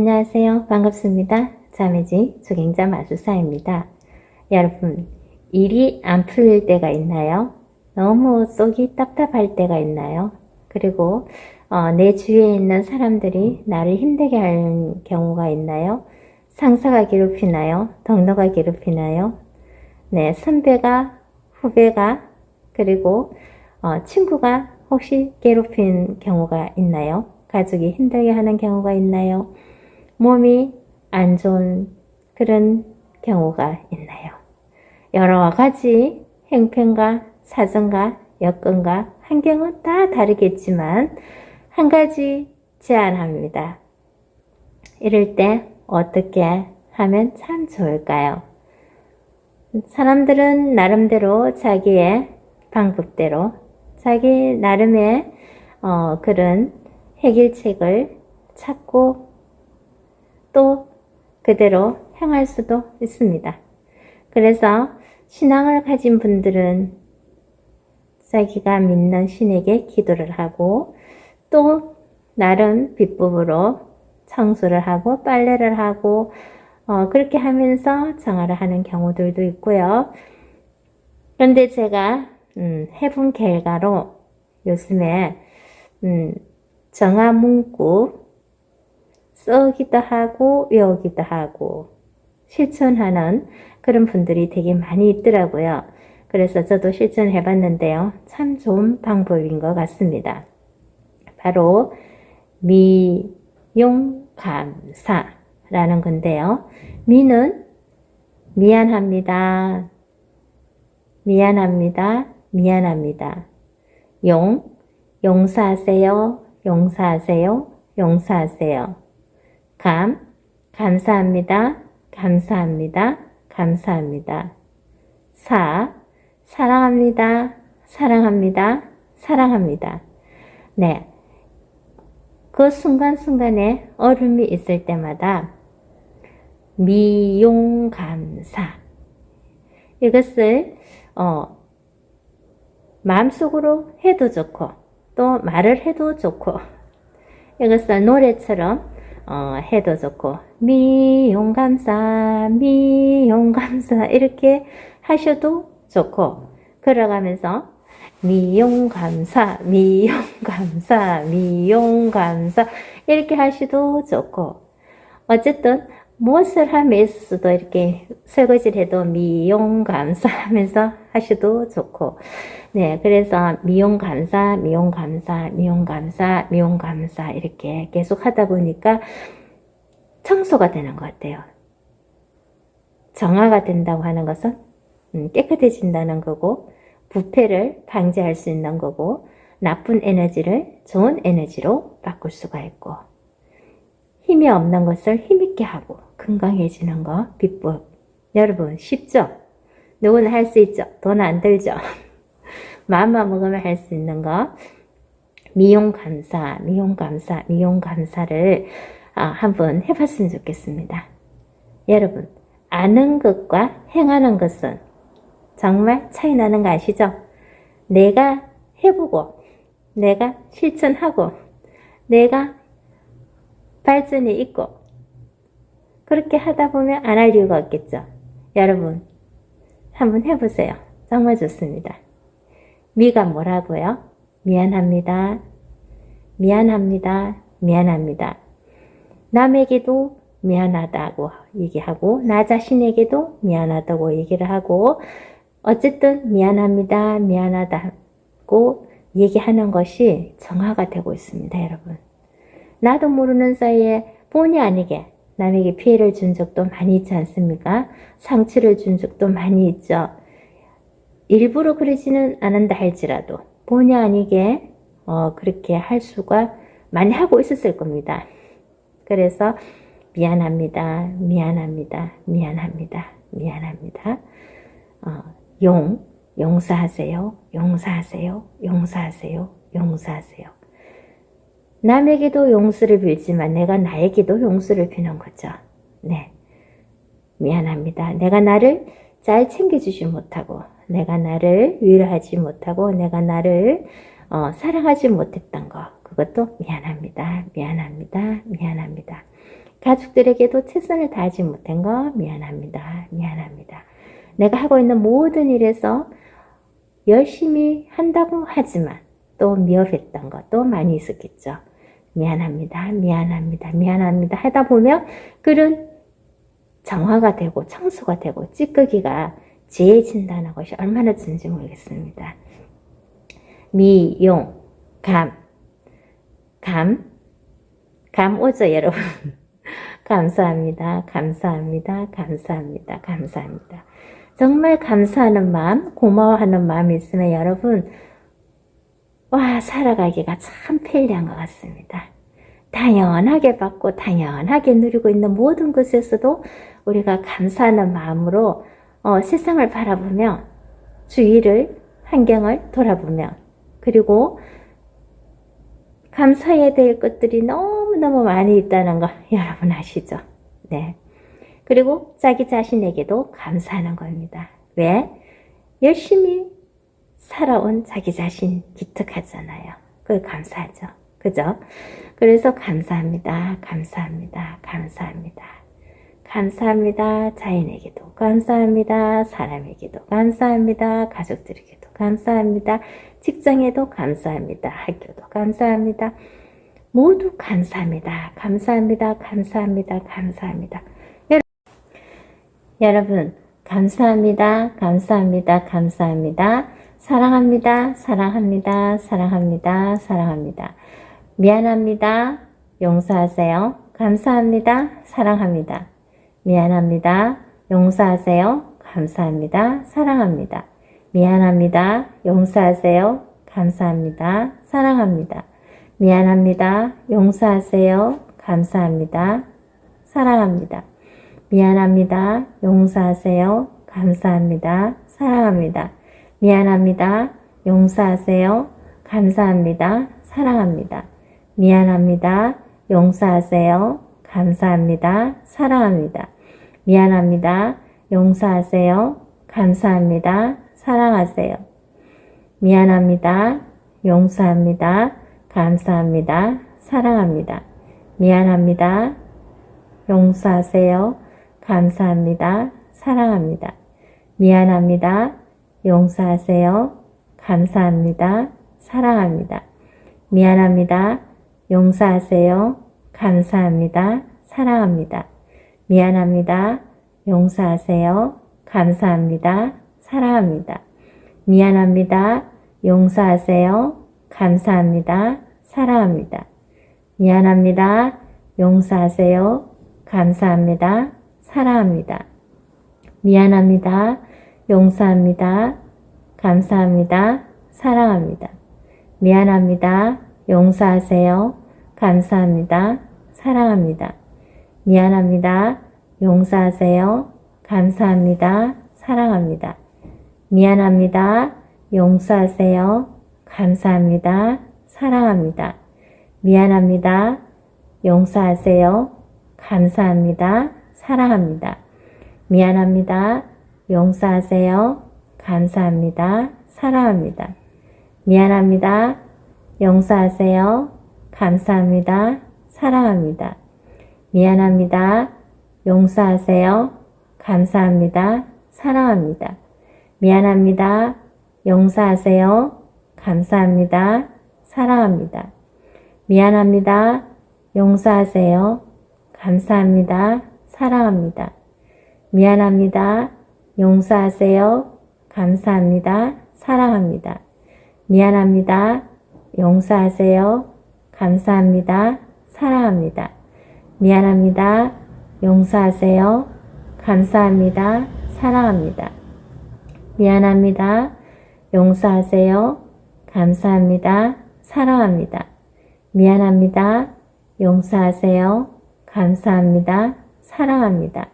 안녕하세요. 반갑습니다. 자매지 조갱자 마술사입니다. 여러분, 일이 안 풀릴 때가 있나요? 너무 속이 답답할 때가 있나요? 그리고 어, 내 주위에 있는 사람들이 나를 힘들게 하는 경우가 있나요? 상사가 괴롭히나요? 동료가 괴롭히나요? 네, 선배가, 후배가, 그리고 어, 친구가 혹시 괴롭힌 경우가 있나요? 가족이 힘들게 하는 경우가 있나요? 몸이 안 좋은 그런 경우가 있나요? 여러 가지 행편과 사정과 여건과 환경은 다 다르겠지만 한 가지 제안합니다. 이럴 때 어떻게 하면 참 좋을까요? 사람들은 나름대로 자기의 방법대로 자기 나름의 어, 그런 해결책을 찾고 또 그대로 행할 수도 있습니다. 그래서 신앙을 가진 분들은 자기가 믿는 신에게 기도를 하고 또 나름 비법으로 청소를 하고 빨래를 하고 어, 그렇게 하면서 정화를 하는 경우들도 있고요. 그런데 제가 음, 해본 결과로 요즘에 음, 정화 문구 써기도 하고 외우기도 하고 실천하는 그런 분들이 되게 많이 있더라고요. 그래서 저도 실천해 봤는데요. 참 좋은 방법인 것 같습니다. 바로 미용감사라는 건데요. 미는 미안합니다. 미안합니다. 미안합니다. 용, 용서하세요. 용서하세요. 용서하세요. 감, 감사합니다. 감사합니다. 감사합니다. 사, 사랑합니다. 사랑합니다. 사랑합니다. 네. 그 순간순간에 얼음이 있을 때마다 미용감사. 이것을, 어, 마음속으로 해도 좋고, 또 말을 해도 좋고, 이것을 노래처럼 어, 해도 좋고 미용감사 미용감사 이렇게 하셔도 좋고 걸어가면서 미용감사 미용감사 미용감사 이렇게 하셔도 좋고 어쨌든 무엇을 함에 있어서도 이렇게 설거지를 해도 미용 감사 하면서 하셔도 좋고 네 그래서 미용 감사 미용 감사 미용 감사 미용 감사 이렇게 계속 하다 보니까 청소가 되는 것 같아요 정화가 된다고 하는 것은 음, 깨끗해진다는 거고 부패를 방지할 수 있는 거고 나쁜 에너지를 좋은 에너지로 바꿀 수가 있고 힘이 없는 것을 힘있게 하고 건강해지는 거 비법. 여러분 쉽죠? 누구나 할 수 있죠? 돈 안 들죠? 마음만 먹으면 할 수 있는 거. 미용 감사, 미용 감사, 미용 감사를 아, 한번 해봤으면 좋겠습니다. 여러분 아는 것과 행하는 것은 정말 차이 나는 거 아시죠? 내가 해보고 내가 실천하고 내가 발전이 있고 그렇게 하다 보면 안 할 이유가 없겠죠. 여러분, 한번 해보세요. 정말 좋습니다. 미가 뭐라고요? 미안합니다. 미안합니다. 미안합니다. 남에게도 미안하다고 얘기하고, 나 자신에게도 미안하다고 얘기를 하고, 어쨌든 미안합니다. 미안하다고 얘기하는 것이 정화가 되고 있습니다, 여러분. 나도 모르는 사이에 본의 아니게 남에게 피해를 준 적도 많이 있지 않습니까? 상처를 준 적도 많이 있죠. 일부러 그러지는 않은다 할지라도 본의 아니게 어, 그렇게 할 수가 많이 하고 있었을 겁니다. 그래서 미안합니다. 미안합니다. 미안합니다. 미안합니다. 어, 용, 용서하세요. 용서하세요. 용서하세요. 용서하세요. 남에게도 용서를 빌지만 내가 나에게도 용서를 비는 거죠. 네. 미안합니다. 내가 나를 잘 챙겨주지 못하고, 내가 나를 위로하지 못하고, 내가 나를 어, 사랑하지 못했던 거, 그것도 미안합니다. 미안합니다. 미안합니다. 가족들에게도 최선을 다하지 못한 거 미안합니다. 미안합니다. 내가 하고 있는 모든 일에서 열심히 한다고 하지만 또 미흡했던 것도 많이 있었겠죠. 미안합니다. 미안합니다. 미안합니다. 하다 보면 글은 정화가 되고 청소가 되고 찌끄기가 지혜진다는 것이 얼마나 좋은지 모르겠습니다. 미용, 감, 감, 감 오죠, 여러분. 감사합니다. 감사합니다. 감사합니다. 감사합니다. 정말 감사하는 마음, 고마워하는 마음이 있으면 여러분, 와, 살아가기가 참 편리한 것 같습니다. 당연하게 받고 당연하게 누리고 있는 모든 것에서도 우리가 감사하는 마음으로 어, 세상을 바라보며 주위를, 환경을 돌아보며 그리고 감사해야 될 것들이 너무너무 많이 있다는 거 여러분 아시죠? 네. 그리고 자기 자신에게도 감사하는 겁니다. 왜? 열심히 살아온 자기 자신 기특하잖아요. 그걸 감사하죠. 그죠? 그래서 감사합니다. 감사합니다. 감사합니다. 감사합니다. 자연에게도 감사합니다. 사람에게도 감사합니다. 가족들에게도 감사합니다. 직장에도 감사합니다. 학교도 감사합니다. 모두 감사합니다. 감사합니다. 감사합니다. 감사합니다. 여러분, 감사합니다. 감사합니다. 감사합니다. 사랑합니다. 사랑합니다. 사랑합니다. 사랑합니다. 미안합니다. 용서하세요. 감사합니다. 사랑합니다. 미안합니다. 용서하세요. 감사합니다. 사랑합니다. 미안합니다. 용서하세요. 감사합니다. 사랑합니다. 미안합니다. 용서하세요. 감사합니다. 사랑합니다. 미안합니다. 용서하세요. 감사합니다. 사랑합니다. 미안합니다. 용서하세요. 감사합니다. 사랑합니다. 미안합니다. 용서하세요. 감사합니다. 사랑합니다. 미안합니다. 용서하세요. 감사합니다. 사랑하세요. 미안합니다. 용서합니다. 감사합니다. 사랑합니다. 미안합니다. 용서하세요. 감사합니다. 사랑합니다. 미안합니다. 용서하세요. 감사합니다. 사랑합니다. 미안합니다. 용서하세요. 감사합니다. 사랑합니다. 미안합니다. 용서하세요. 감사합니다. 사랑합니다. 미안합니다. 용서하세요. 감사합니다. 사랑합니다. 미안합니다. 용서하세요. 감사합니다. 사랑합니다. 미안합니다. 용서합니다. 감사합니다. 사랑합니다. 미안합니다. 용서하세요. 감사합니다. 사랑합니다. 미안합니다. 용서하세요. 감사합니다. 사랑합니다. 미안합니다. 용서하세요. 감사합니다. 사랑합니다. 미안합니다. 용서하세요. 감사합니다. 사랑합니다. 미안합니다. 용서하세요. 감사합니다. 사랑합니다. 미안합니다. 용서하세요. 감사합니다. 사랑합니다. 미안합니다. 용서하세요. 감사합니다. 사랑합니다. 미안합니다. 용서하세요. 감사합니다. 사랑합니다. 미안합니다. 용서하세요. 감사합니다. 사랑합니다. 미안합니다. 용서하세요. 감사합니다. 사랑합니다. 미안합니다. 용서하세요. 감사합니다. 사랑합니다. 미안합니다. 용서하세요. 감사합니다. 사랑합니다. 미안합니다. 용서하세요. 감사합니다. 사랑합니다. 미안합니다. 용서하세요. 감사합니다. 사랑합니다.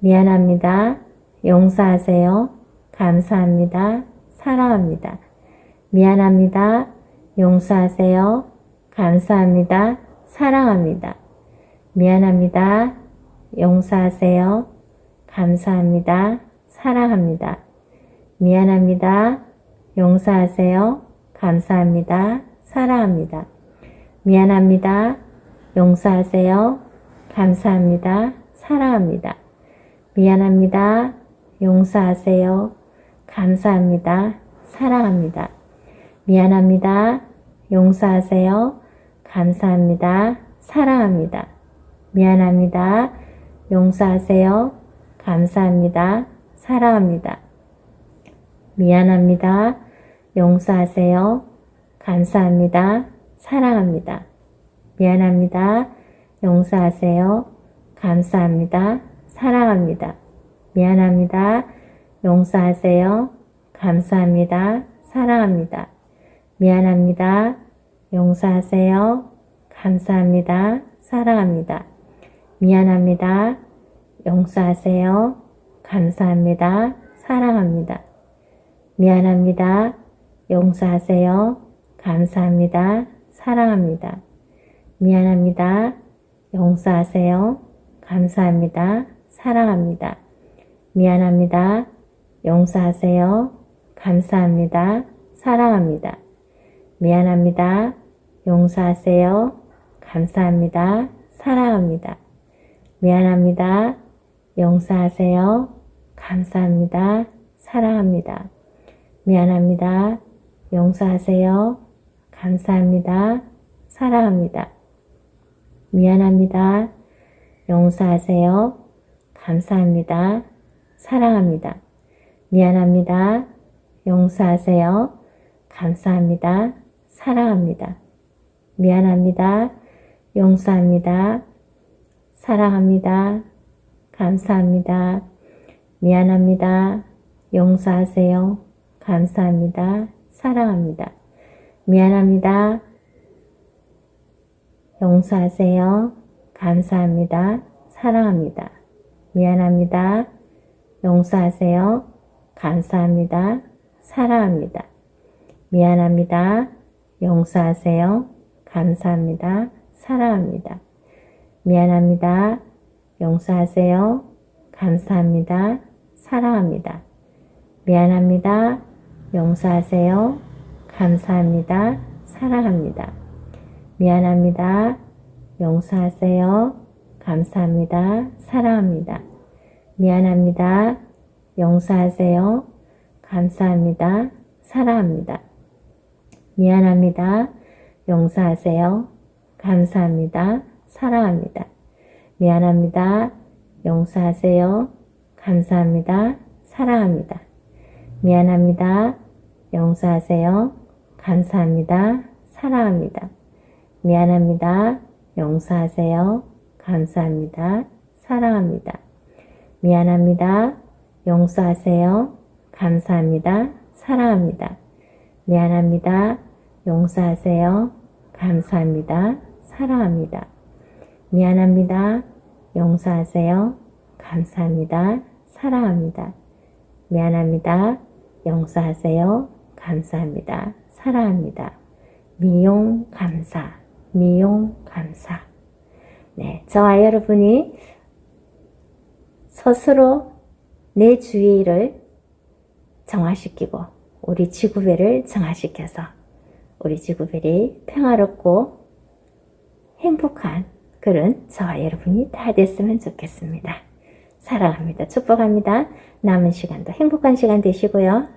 미안합니다. 용서하세요. 감사합니다. 사랑합니다. 미안합니다. 용서하세요. 감사합니다. 사랑합니다. 미안합니다. 용서하세요. 감사합니다. 사랑합니다. 미안합니다. 용서하세요. 감사합니다. 사랑합니다. 미안합니다. 용서하세요. 감사합니다. 사랑합니다. 미안합니다. 용서하세요. 감사합니다. 사랑합니다. 미안합니다. 용서하세요. 감사합니다. 사랑합니다. 미안합니다. 용서하세요. 감사합니다. 사랑합니다. 미안합니다. 용서하세요. 감사합니다. 사랑합니다. 미안합니다. 용서하세요. 감사합니다. 사랑합니다. 미안합니다. 용서하세요. 감사합니다. 사랑합니다. 미안합니다. 용서하세요. 감사합니다. 사랑합니다. 미안합니다. 용서하세요. 감사합니다. 사랑합니다. 미안합니다. 용서하세요. 감사합니다. 사랑합니다. 미안합니다. 용서하세요. 감사합니다. 사랑합니다. 미안합니다. 용서하세요. 감사합니다. 사랑합니다. 미안합니다. 용서하세요. 감사합니다. 사랑합니다. 미안합니다. 용서하세요. 감사합니다. 사랑합니다. 미안합니다. 용서하세요. 감사합니다. 사랑합니다. 미안합니다. 용서하세요. 감사합니다. 사랑합니다. 미안합니다. 용서하세요. 감사합니다. 사랑합니다. 미안합니다. 용서합니다. 사랑합니다. 감사합니다. 미안합니다. 용서하세요. 감사합니다. 사랑합니다. 미안합니다. 용서하세요. 감사합니다. 사랑합니다. 미안합니다. 용서하세요. 감사합니다. 사랑합니다. 미안합니다. 용서하세요. 감사합니다. 사랑합니다. 미안합니다. 용서하세요. 감사합니다. 사랑합니다. 미안합니다. 용서하세요. 감사합니다. 사랑합니다. 미안합니다. 용서하세요. 감사합니다. 사랑합니다. 미안합니다. 용서하세요. 감사합니다. 사랑합니다. 미안합니다. 용서하세요. 감사합니다. 사랑합니다. 미안합니다. 용서하세요. 감사합니다. 사랑합니다. 미안합니다. 용서하세요. 감사합니다. 사랑합니다. 미안합니다. 용서하세요. 감사합니다. 사랑합니다. 미안합니다. 용서하세요. 감사합니다. 사랑합니다. 미안합니다. 용서하세요. 감사합니다. 사랑합니다. 미안합니다. 용서하세요. 감사합니다. 사랑합니다. 미안합니다. 용서하세요. 감사합니다. 사랑합니다. 미용 감사, 미용 감사. 네, 저와 여러분이 스스로 내 주의를 정화시키고 우리 지구별을 정화시켜서 우리 지구별이 평화롭고 행복한 그런 저와 여러분이 다 됐으면 좋겠습니다. 사랑합니다. 축복합니다. 남은 시간도 행복한 시간 되시고요.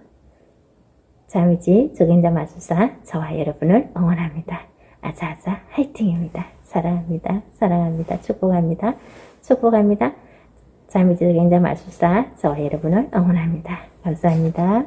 자미지 조경자 마술사 저와 여러분을 응원합니다. 아자아자 화이팅입니다. 사랑합니다. 사랑합니다. 축복합니다. 축복합니다. 자미지 조경자 마술사 저와 여러분을 응원합니다. 감사합니다.